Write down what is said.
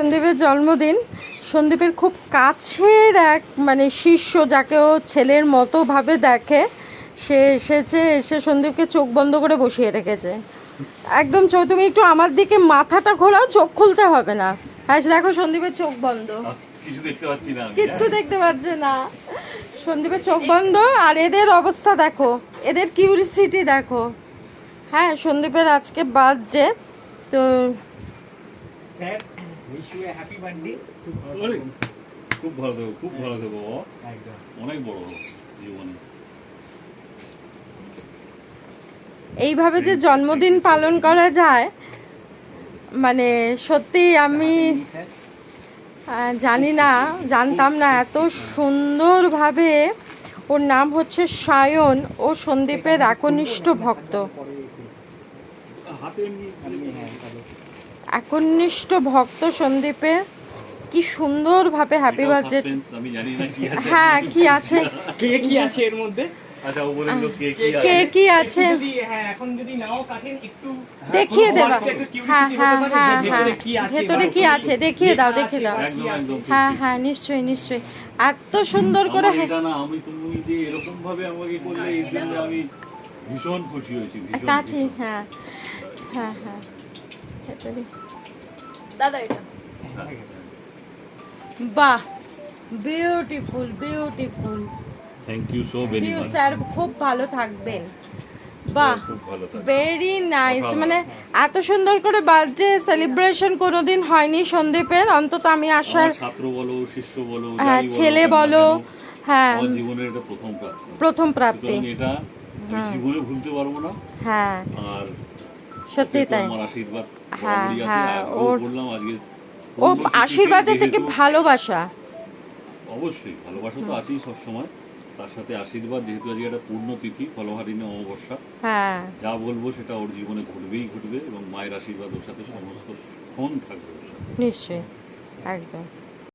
সন্দীপের জন্মদিন সন্দীপের খুব কাছের এক মানে শিষ্য যাকে ও ছেলের মতো ভাবে দেখে সে এসেছে এসে সন্দীপকে চোখ বন্ধ করে বসিয়ে রেখেছে। একদম চোখ তুমি একটু আমার দিকে মাথাটা ঘোরাও চোখ খুলতে হবে না। হ্যাঁ দেখো সন্দীপের চোখ বন্ধ। কিছু দেখতে পাচ্ছি না আমি, কিচ্ছু? দেখতে পাচ্ছে না। সন্দীপের চোখ বন্ধ আর এদের অবস্থা দেখো এদের কিউরিসিটি দেখো। হ্যাঁ সন্দীপের আজকে বার্থডে তো sir wish you a happy birthday খুব ভালো দেবো খুব ভালো। একদম। অনেক বড় জীবনে। এইভাবে যে জন্মদিন পালন করা যায় মানে সত্যি আমি জানি না জানতাম না এত সুন্দরভাবে ওর নাম হচ্ছে সায়ন ও সন্দীপের একনিষ্ঠ ভক্ত। হ্যাঁ একনিষ্ঠ ভক্ত সন্দীপে কি সুন্দরভাবে হ্যাপি বার্থডে আমি জানি না কি আছে। হ্যাঁ কি আছে? কে কি আছে এর মধ্যে? আচ্ছা ও কে আছে। কি আছে? হ্যাঁ এখন যদি নাও কাটেন একটু দেখিয়ে দেবা। হ্যাঁ হ্যাঁ হ্যাঁ হ্যাঁ ভেতরে কি আছে? দেখিয়ে দাও দেখিয়ে দাও। হ্যাঁ হ্যাঁ নিশ্চয়ই নিশ্চয়ই। এত সুন্দর করে আমার এটা না আমি তুমি যে এরকম ভাবে আমাকে করলে এই জন্য আমি ভীষণ খুশি হয়েছি ভীষণ কাছে হ্যাঁ হ্যাঁ হ্যাঁ। দাদা এটা। বাহ beautiful beautiful thank you so very much sir খুব ভালো থাকবেন। বাহ খুব ভালো থাকে ভেরি নাইস মানে এত সুন্দর করে বার্থডে সেলিব্রেশন কোনোদিন হয়নি সন্দীপের। অন্তত আমি আসার ছাত্র বলো শিষ্য বলো হ্যাঁ, ছেলে বলো, হ্যাঁ। জীবনের এটা প্রথম প্রাপ্তি। প্রথম প্রাপ্তি। এটা জীবনে ভুলতে পারব না। হ্যাঁ। আর সত্যি তাই। হ্যাঁ, হ্যাঁ, ওর- ও আশীর্বাদের থেকে ভালোবাসা। অবশ্যই ভালোবাসা তো আছেই সবসময়। তার সাথে আশীর্বাদ যেহেতু আজকে একটা পূর্ণ তিথি ফলহারিণী অমাবস্যা। হ্যাঁ। যা বলব সেটা ওর জীবনে ঘটবেই ঘটবে এবং মায়ের আশীর্বাদ ওর সাথে সমস্ত ক্ষণ থাকবে ওর সাথে। নিশ্চয়ই একদম।